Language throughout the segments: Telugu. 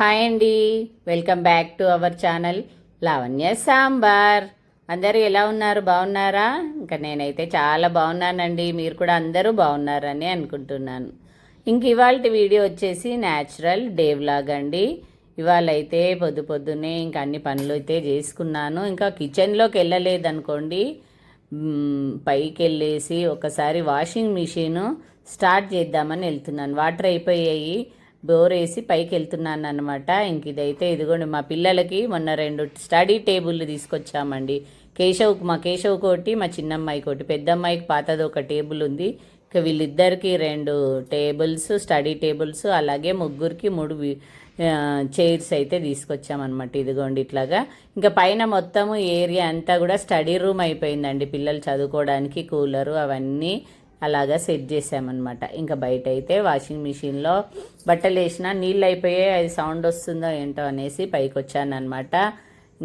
హాయ్ అండి. Welcome back to our channel Lavanya sambar. అందరూ ఎలా ఉన్నారు? బాగున్నారా? ఇంకా నేనైతే చాలా బాగున్నానండి. మీరు కూడా అందరూ బాగున్నారని అనుకుంటున్నాను. ఇంక ఇవాళ వీడియో వచ్చేసి న్యాచురల్ డే వ్లాగ్ అండి. ఇవాళ అయితే పొద్దు పొద్దున్నే ఇంకా అన్ని పనులు అయితే చేసుకున్నాను. ఇంకా కిచెన్లోకి వెళ్ళలేదనుకోండి. పైకి వెళ్ళేసి ఒకసారి వాషింగ్ మిషన్ స్టార్ట్ చేద్దామని వెళ్తున్నాను. వాటర్ అయిపోయాయి. బోర్ వేసి పైకి వెళ్తున్నాను అనమాట ఇంక ఇదైతే ఇదిగోండి మా పిల్లలకి మొన్న రెండు స్టడీ టేబుల్ తీసుకొచ్చామండి. కేశవ్కి మా కేశవ్ కోటి మా చిన్నమ్మాయి కోటి. పెద్దమ్మాయికి పాతది ఒక టేబుల్ ఉంది. ఇక వీళ్ళిద్దరికి రెండు టేబుల్స్ స్టడీ టేబుల్స్ అలాగే ముగ్గురికి మూడు చైర్స్ అయితే తీసుకొచ్చామన్నమాట ఇదిగోండి ఇట్లాగా. ఇంకా పైన మొత్తము ఏరియా అంతా కూడా స్టడీ రూమ్ అయిపోయిందండి పిల్లలు చదువుకోవడానికి కూలరు అవన్నీ అలాగా సెట్ చేసామన్నమాట. ఇంకా బయట అయితే వాషింగ్ మిషన్లో బట్టలు వేసినా నీళ్ళు అయిపోయాయి అది సౌండ్ వస్తుందో ఏంటో అనేసి పైకి వచ్చానమాట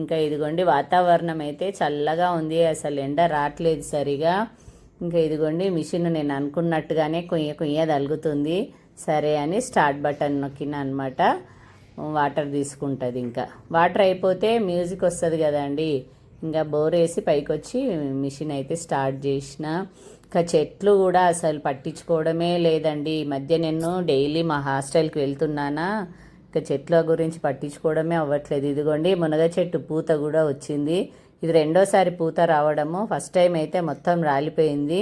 ఇంకా ఇదిగోండి వాతావరణం అయితే చల్లగా ఉంది. అసలు ఎండ రావట్లేదు సరిగా. ఇంకా ఇదిగోండి మిషన్ నేను అనుకున్నట్టుగానే కొయ్య కొయ్య తలుగుతుంది. సరే అని స్టార్ట్ బటన్ నొక్కిన అనమాట వాటర్ తీసుకుంటుంది ఇంకా. వాటర్ అయిపోతే మ్యూజిక్ వస్తుంది కదండి. ఇంకా బోర్ వేసి పైకి వచ్చి మిషన్ అయితే స్టార్ట్ చేసిన. ఇంకా చెట్లు కూడా అసలు పట్టించుకోవడమే లేదండి. ఈ మధ్య నేను డైలీ మా హాస్టల్కి వెళ్తున్నానా ఇంకా చెట్ల గురించి పట్టించుకోవడమే అవ్వట్లేదు. ఇదిగోండి మునగ చెట్టు పూత కూడా వచ్చింది. ఇది రెండోసారి పూత రావడము ఫస్ట్ టైం అయితే మొత్తం రాలిపోయింది.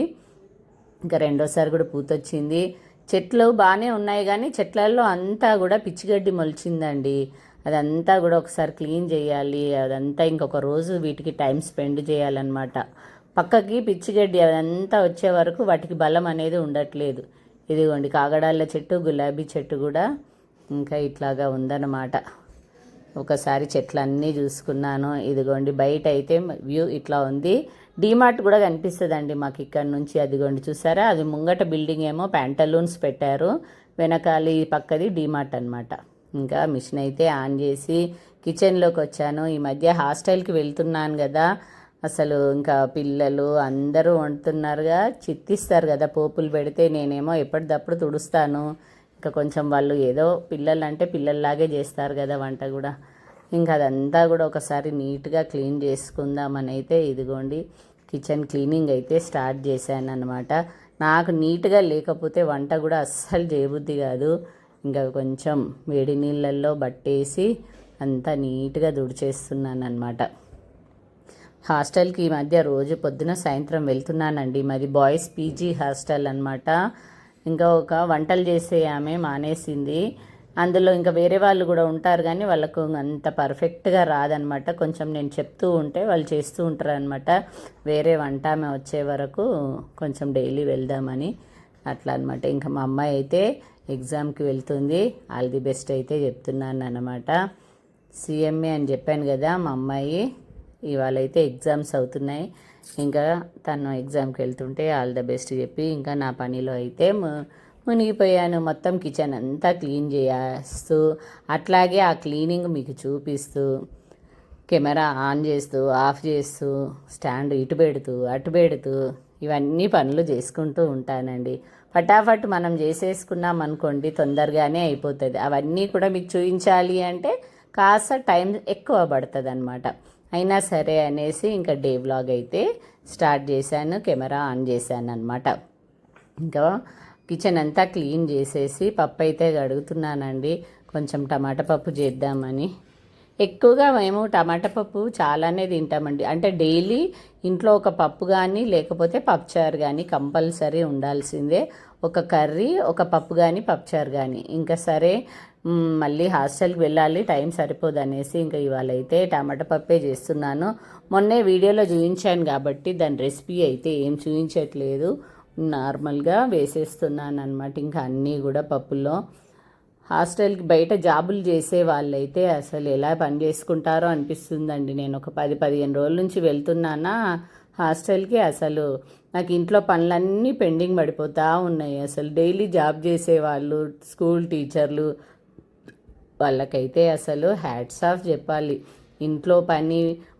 ఇంకా రెండోసారి కూడా పూత వచ్చింది. చెట్లు బాగానే ఉన్నాయి కానీ చెట్లలో అంతా కూడా పిచ్చిగడ్డి మొలిచిందండి. అదంతా కూడా ఒకసారి క్లీన్ చేయాలి. అదంతా ఇంకొక రోజు వీటికి టైం స్పెండ్ చేయాలన్నమాట. పక్కకి పిచ్చిగడ్డి అదంతా వచ్చే వరకు వాటికి బలం అనేది ఉండట్లేదు. ఇదిగోండి కాగడాల చెట్టు గులాబీ చెట్టు కూడా ఇంకా ఇట్లాగా ఉందన్నమాట. ఒకసారి చెట్లన్నీ చూసుకున్నాను. ఇదిగోండి బయట అయితే వ్యూ ఇట్లా ఉంది. డీమార్ట్ కూడా కనిపిస్తుందండి మాకు ఇక్కడ నుంచి. అదిగోండి చూసారా? అది ముంగట బిల్డింగ్ ఏమో ప్యాంటలూన్స్ పెట్టారు. వెనకాల ఈ పక్కది డీమార్ట్ అనమాట ఇంకా మిషన్ అయితే ఆన్ చేసి కిచెన్లోకి వచ్చాను. ఈ మధ్య హాస్టల్కి వెళ్తున్నాను కదా. అసలు ఇంకా పిల్లలు అందరూ వండుతున్నారుగా చిత్తిస్తారు కదా పోపులు పెడితే నేనేమో ఎప్పటిదప్పుడు తుడుస్తాను. ఇంకా కొంచెం వాళ్ళు ఏదో పిల్లలు అంటే పిల్లల్లాగే చేస్తారు కదా వంట కూడా. ఇంకా అదంతా కూడా ఒకసారి నీట్గా క్లీన్ చేసుకుందామని అయితే ఇదిగోండి కిచెన్ క్లీనింగ్ అయితే స్టార్ట్ చేశాను అనమాట నాకు నీట్గా లేకపోతే వంట కూడా అస్సలు చేయబుద్ధి కాదు. ఇంకా కొంచెం వేడి నీళ్ళల్లో బట్టేసి అంతా నీట్గా దుడిచేస్తున్నాను అనమాట హాస్టల్కి ఈ మధ్య రోజు పొద్దున సాయంత్రం వెళ్తున్నానండి. మాది బాయ్స్ పీజీ హాస్టల్ అనమాట ఇంకా ఒక వంటలు చేసే ఆమె మానేసింది. అందులో ఇంకా వేరే వాళ్ళు కూడా ఉంటారు కానీ వాళ్ళకు అంత పర్ఫెక్ట్గా రాదనమాట కొంచెం నేను చెప్తూ ఉంటే వాళ్ళు చేస్తూ ఉంటారు అనమాట వేరే వంట ఆమె వచ్చే వరకు కొంచెం డైలీ వెళ్దామని అట్లా అనమాట ఇంకా మా అమ్మాయి అయితే ఎగ్జామ్కి వెళ్తుంది. ఆల్ ది బెస్ట్ అయితే చెప్తున్నాను అనమాట సిఎంఏ అని చెప్పాను కదా మా అమ్మాయి. ఇవాళ అయితే ఎగ్జామ్స్ అవుతున్నాయి. ఇంకా తను ఎగ్జామ్కి వెళ్తుంటే ఆల్ ద బెస్ట్ చెప్పి ఇంకా నా పనిలో అయితే మునిగిపోయాను. మొత్తం కిచెన్ అంతా క్లీన్ చేస్తూ అట్లాగే ఆ క్లీనింగ్ మీకు చూపిస్తూ కెమెరా ఆన్ చేస్తూ ఆఫ్ చేస్తూ స్టాండ్ ఇటు పెడుతూ అటు పెడుతూ ఇవన్నీ పనులు చేసుకుంటూ ఉంటానండి. ఫటాఫట్ మనం చేసేసుకున్నాం అనుకోండి తొందరగానే అయిపోతుంది. అవన్నీ కూడా మీకు చూపించాలి అంటే కాస్త టైం ఎక్కువ పడుతుంది అనమాట అయినా సరే అనేసి ఇంకా డే వ్లాగ్ అయితే స్టార్ట్ చేశాను కెమెరా ఆన్ చేశాను అనమాట ఇంకా కిచెన్ అంతా క్లీన్ చేసేసి పప్పు అయితే కడుగుతున్నానండి. కొంచెం టమాటా పప్పు చేద్దామని. ఎక్కువగా మేము టమాటా పప్పు చాలానే తింటామండి. అంటే డైలీ ఇంట్లో ఒక పప్పు కానీ లేకపోతే పప్పుచారు కానీ కంపల్సరీ ఉండాల్సిందే. ఒక కర్రీ ఒక పప్పు కానీ పప్పుచారు కానీ ఇంకా సరే మళ్ళీ హాస్టల్కి వెళ్ళాలి టైం సరిపోదు అనేసి ఇంకా ఇవాళ అయితే టమాటా పప్పే చేస్తున్నాను. మొన్నే వీడియోలో చూపించాను కాబట్టి దాని రెసిపీ అయితే ఏం చూపించట్లేదు నార్మల్గా వేసేస్తున్నాను అనమాట ఇంకా అన్నీ కూడా పప్పుల్లో. హాస్టల్కి బయట జాబులు చేసే వాళ్ళైతే అసలు ఎలా పని చేసుకుంటారో అనిపిస్తుందండి. నేను ఒక పది పదిహేను రోజుల నుంచి వెళ్తున్నానా హాస్టల్కి అసలు నాకు ఇంట్లో పనులన్నీ పెండింగ్ పడిపోతూ ఉన్నాయి. అసలు డైలీ జాబ్ చేసేవాళ్ళు స్కూల్ టీచర్లు వాళ్ళకైతే అసలు హ్యాట్స్ ఆఫ్ చెప్పాలి. ఇంట్లో పని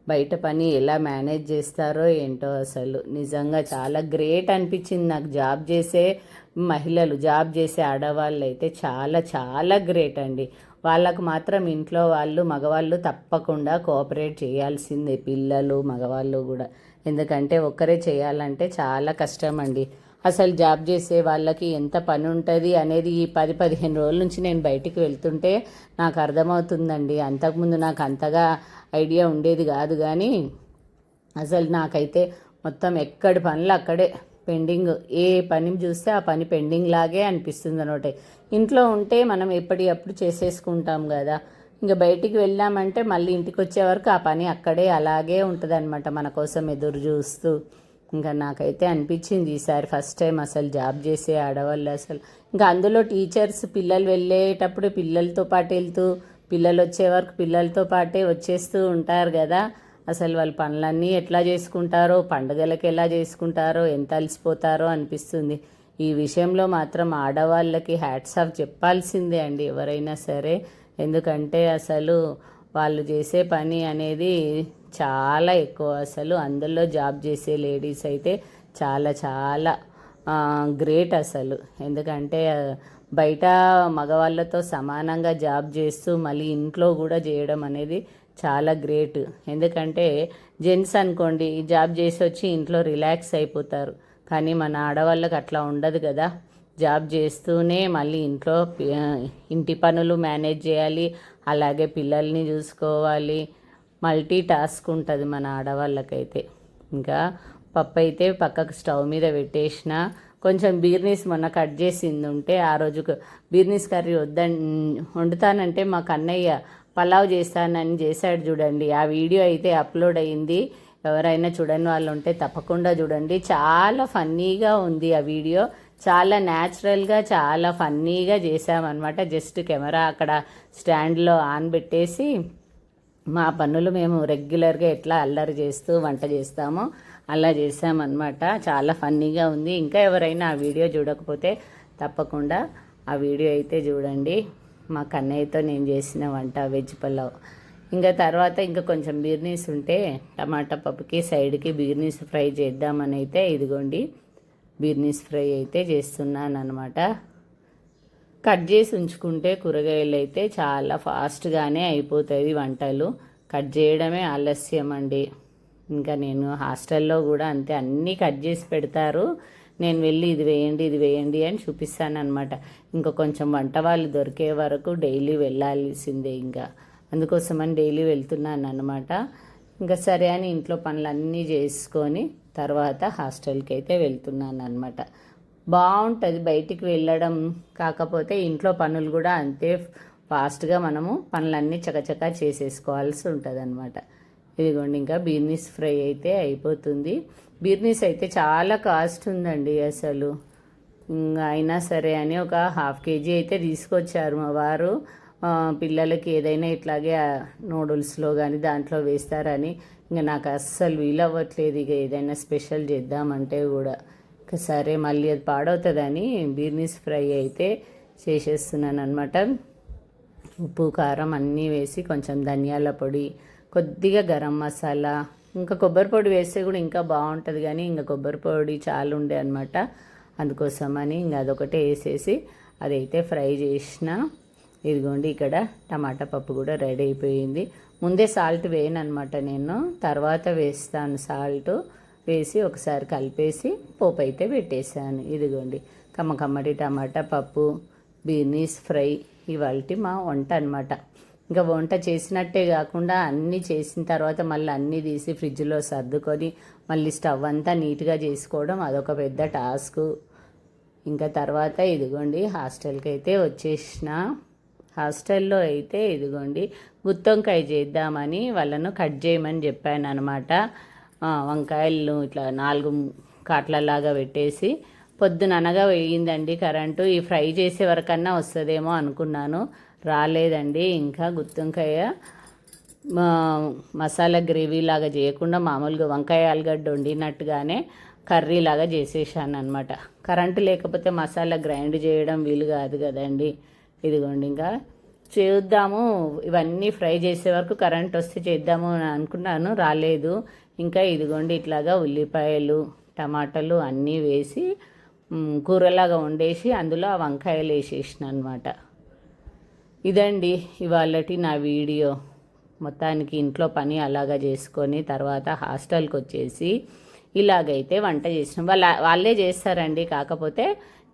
బయట పని ఎలా మేనేజ్ చేస్తారో ఏంటో అసలు. నిజంగా చాలా గ్రేట్ అనిపించింది నాకు. జాబ్ చేసే మహిళలు జాబ్ చేసే ఆడవాళ్ళు అయితే చాలా చాలా గ్రేట్ అండి. వాళ్ళకు మాత్రం ఇంట్లో వాళ్ళు మగవాళ్ళు తప్పకుండా కోఆపరేట్ చేయాల్సిందే పిల్లలు మగవాళ్ళు కూడా. ఎందుకంటే ఒక్కరే చేయాలంటే చాలా కష్టం అండి. అసలు జాబ్ చేసే వాళ్ళకి ఎంత పని ఉంటుంది అనేది ఈ పది పదిహేను రోజుల నుంచి నేను బయటికి వెళ్తుంటే నాకు అర్థమవుతుందండి. అంతకుముందు నాకు అంతగా ఐడియా ఉండేది కాదు కానీ అసలు నాకైతే మొత్తం ఎక్కడి పనులు అక్కడే పెండింగ్ ఏ పని చూస్తే ఆ పని పెండింగ్ లాగే అనిపిస్తుంది అనమాట. ఇంట్లో ఉంటే మనం ఎప్పటికప్పుడు చేసేసుకుంటాం కదా. ఇంకా బయటికి వెళ్ళామంటే మళ్ళీ ఇంటికి వచ్చే వరకు ఆ పని అక్కడే అలాగే ఉంటుంది అనమాట మన కోసం ఎదురు చూస్తూ ఇంకా నాకైతే అనిపించింది ఈసారి ఫస్ట్ టైం అసలు జాబ్ చేసే ఆడవాళ్ళు అసలు. ఇంకా అందులో టీచర్స్ పిల్లలు వెళ్ళేటప్పుడు పిల్లలతో పాటు వెళ్తూ పిల్లలు వచ్చే వరకు పిల్లలతో పాటే వచ్చేస్తూ ఉంటారు కదా. అసలు వాళ్ళ పనులన్నీ ఎట్లా చేసుకుంటారో పండుగలకు ఎలా చేసుకుంటారో ఎంత అలసిపోతారో అనిపిస్తుంది. ఈ విషయంలో మాత్రం ఆడవాళ్ళకి హ్యాట్స్ ఆఫ్ చెప్పాల్సిందే అండి ఎవరైనా సరే. ఎందుకంటే అసలు వాళ్ళు చేసే పని అనేది చాలా ఎక్కువ అసలు. అందులో జాబ్ చేసే లేడీస్ అయితే చాలా చాలా గ్రేట్ అసలు. ఎందుకంటే బయట మగవాళ్ళతో సమానంగా జాబ్ చేస్తూ మళ్ళీ ఇంట్లో కూడా చేయడం అనేది చాలా గ్రేట్. ఎందుకంటే జెంట్స్ అనుకోండి జాబ్ చేసి వచ్చి ఇంట్లో రిలాక్స్ అయిపోతారు. కానీ మన ఆడవాళ్ళకి అట్లా ఉండదు కదా. జాబ్ చేస్తూనే మళ్ళీ ఇంట్లో ఇంటి పనులు మేనేజ్ చేయాలి. అలాగే పిల్లల్ని చూసుకోవాలి. మల్టీ టాస్క్ ఉంటుంది మన ఆడవాళ్ళకైతే. ఇంకా పప్పు అయితే పక్కకు స్టవ్ మీద పెట్టేసిన కొంచెం బీర్నీస్ మొన్న కట్ చేసింది ఉంటే ఆ రోజు బీర్నీస్ కర్రీ వద్దని వండుతానంటే మా కన్నయ్య పలావ్ చేస్తానని చేశాడు చూడండి. ఆ వీడియో అయితే అప్లోడ్ అయింది. ఎవరైనా చూడని వాళ్ళు ఉంటే తప్పకుండా చూడండి. చాలా ఫన్నీగా ఉంది ఆ వీడియో. చాలా న్యాచురల్గా చాలా ఫన్నీగా చేసామన్నమాట జస్ట్ కెమెరా అక్కడ స్టాండ్లో ఆన్ పెట్టేసి మా పనులు మేము రెగ్యులర్గా ఎట్లా అల్లరి చేస్తూ వంట చేస్తామో అలా చేసామన్నమాట చాలా ఫన్నీగా ఉంది. ఇంకా ఎవరైనా ఆ వీడియో చూడకపోతే తప్పకుండా ఆ వీడియో అయితే చూడండి. మా కన్నయ్యతో నేను చేసిన వంట వెజ్ పలావ్. ఇంకా తర్వాత ఇంకా కొంచెం బీర్నీస్ ఉంటే టమాటా పప్పుకి సైడ్కి బీర్నీస్ ఫ్రై చేద్దామని అయితే ఇదిగోండి. బీర్నీస్ ఫ్రై అయితే చేస్తున్నాను అనమాట కట్ చేసి ఉంచుకుంటే కూరగాయలు అయితే చాలా ఫాస్ట్గానే అయిపోతుంది వంటలు. కట్ చేయడమే ఆలస్యం అండి. ఇంకా నేను హాస్టల్లో కూడా అంతే అన్నీ కట్ చేసి పెడతారు. నేను వెళ్ళి ఇది వేయండి ఇది వేయండి అని చూపిస్తాను అనమాట ఇంకా కొంచెం వంట వాళ్ళు దొరికే వరకు డైలీ వెళ్ళాల్సిందే ఇంకా. అందుకోసమని డైలీ వెళ్తున్నాను అనమాట ఇంకా సరే అని ఇంట్లో పనులన్నీ చేసుకొని తర్వాత హాస్టల్కి అయితే వెళ్తున్నాను అనమాట బాగుంటుంది బయటికి వెళ్ళడం కాకపోతే ఇంట్లో పనులు కూడా అంతే ఫాస్ట్గా మనము పనులన్నీ చకచకా చేసేసుకోవాల్సి ఉంటుంది అనమాట ఇదిగోండి ఇంకా బీర్నీస్ ఫ్రై అయితే అయిపోతుంది. బీర్నీస్ అయితే చాలా కాస్ట్ ఉందండి అసలు. అయినా సరే అని ఒక హాఫ్ కేజీ అయితే తీసుకొచ్చారు మా వారు. పిల్లలకి ఏదైనా ఇట్లాగే నూడిల్స్లో కానీ దాంట్లో వేస్తారని ఇంకా నాకు అస్సలు వీలవ్వట్లేదు ఇక ఏదైనా స్పెషల్ చేద్దామంటే కూడా. ఇక సరే మళ్ళీ అది పాడవుతుందని బీర్నీస్ ఫ్రై అయితే చేసేస్తున్నాను అనమాట ఉప్పు కారం అన్నీ వేసి కొంచెం ధనియాల పొడి కొద్దిగా గరం మసాలా ఇంకా కొబ్బరి పొడి వేస్తే కూడా ఇంకా బాగుంటుంది కానీ ఇంకా కొబ్బరి పొడి చాలా ఉండే అనమాట అందుకోసమని ఇంకా అదొకటే వేసేసి అదైతే ఫ్రై చేసిన. ఇదిగోండి ఇక్కడ టమాటా పప్పు కూడా రెడీ అయిపోయింది. ముందే సాల్ట్ వేయను అనమాట నేను. తర్వాత వేస్తాను సాల్ట్. వేసి ఒకసారి కలిపేసి పోపు అయితే పెట్టేశాను. ఇదిగోండి. కమ్మకమ్మటి టమాటా పప్పు బీనీస్ ఫ్రై ఇవాళ మా వంట అనమాట ఇంకా వంట చేసినట్టే కాకుండా అన్నీ చేసిన తర్వాత మళ్ళీ అన్నీ తీసి ఫ్రిడ్జ్లో సర్దుకొని మళ్ళీ స్టవ్ అంతా నీట్గా చేసుకోవడం అదొక పెద్ద టాస్క్. ఇంకా తర్వాత ఇదిగోండి హాస్టల్కి అయితే వచ్చేసిన హాస్టల్లో అయితే ఇదిగోండి గుత్తొంకాయ చేద్దామని వాళ్ళను కట్ చేయమని చెప్పాను అనమాట వంకాయలు ఇట్లా నాలుగు కాట్లలాగా పెట్టేసి పొద్దున అనగా వేయిందండి కరెంటు. ఈ ఫ్రై చేసే వరకన్నా వస్తుందేమో అనుకున్నాను. రాలేదండి ఇంకా గుత్తొంకాయ మసాలా గ్రేవీ లాగా చేయకుండా మామూలుగా వంకాయ ఆలుగడ్డ వండినట్టుగానే కర్రీ లాగా చేసేసాను అనమాట కరెంటు లేకపోతే మసాలా గ్రైండ్ చేయడం వీలు కాదు కదండి. ఇదిగోండి ఇంకా చేద్దాము. ఇవన్నీ ఫ్రై చేసే వరకు కరెంట్ వస్తే చేద్దాము అని అనుకున్నాను రాలేదు. ఇంకా ఇదిగోండి ఇట్లాగా ఉల్లిపాయలు టమాటాలు అన్నీ వేసి కూరలాగా వండేసి అందులో ఆ వంకాయలు వేసేసిన అనమాట ఇదండి ఇవాళటి నా వీడియో. మొత్తానికి ఇంట్లో పని అలాగా చేసుకొని తర్వాత హాస్టల్కి వచ్చేసి ఇలాగైతే వంట చేసిన. వాళ్ళ వాళ్ళే చేస్తారండి కాకపోతే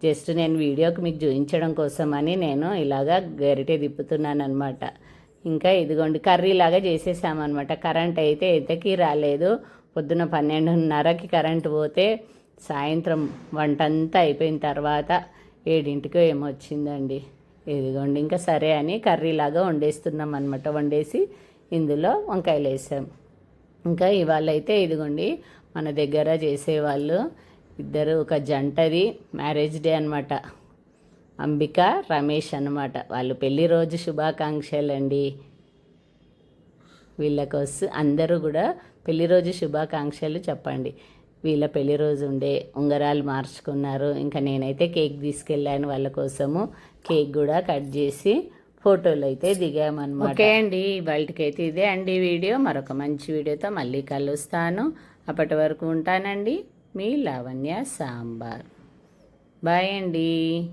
జస్ట్ నేను వీడియోకి మీకు చూపించడం కోసమని నేను ఇలాగా గరిటె తిప్పుతున్నాను అనమాట ఇంకా ఇదిగోండి కర్రీ లాగా చేసేసామన్నమాట. కరెంట్ అయితే ఎతకి రాలేదు. పొద్దున పన్నెండున్నరకి కరెంట్ పోతే సాయంత్రం వంట అంతా అయిపోయిన తర్వాత ఏడింటికో ఏమో వచ్చిందండి. ఇదిగోండి ఇంకా సరే అని కర్రీలాగా వండేస్తున్నాం అనమాట వండేసి ఇందులో వంకాయలు వేసాం ఇంకా ఇవాళ అయితే ఇదిగోండి మన దగ్గర చేసేవాళ్ళు ఇద్దరు ఒక జంటది మ్యారేజ్ డే అనమాట అంబిక రమేష్ అనమాట వాళ్ళు పెళ్ళి రోజు శుభాకాంక్షలు అండి వీళ్ళ కోసం అందరూ కూడా పెళ్ళి రోజు శుభాకాంక్షలు చెప్పండి. వీళ్ళ పెళ్ళి రోజు ఉండే ఉంగరాలు మార్చుకున్నారు. ఇంకా నేనైతే కేక్ తీసుకెళ్ళాను వాళ్ళ కోసము. కేక్ కూడా కట్ చేసి ఫోటోలు అయితే దిగామన్నమాట. ఓకే అండి. అయితే ఇదే అండి వీడియో. మరొక మంచి వీడియోతో మళ్ళీ కలుస్తాను. అప్పటి వరకు ఉంటానండి. మీ లావణ్య సాంబార్. బాయ్ అండి.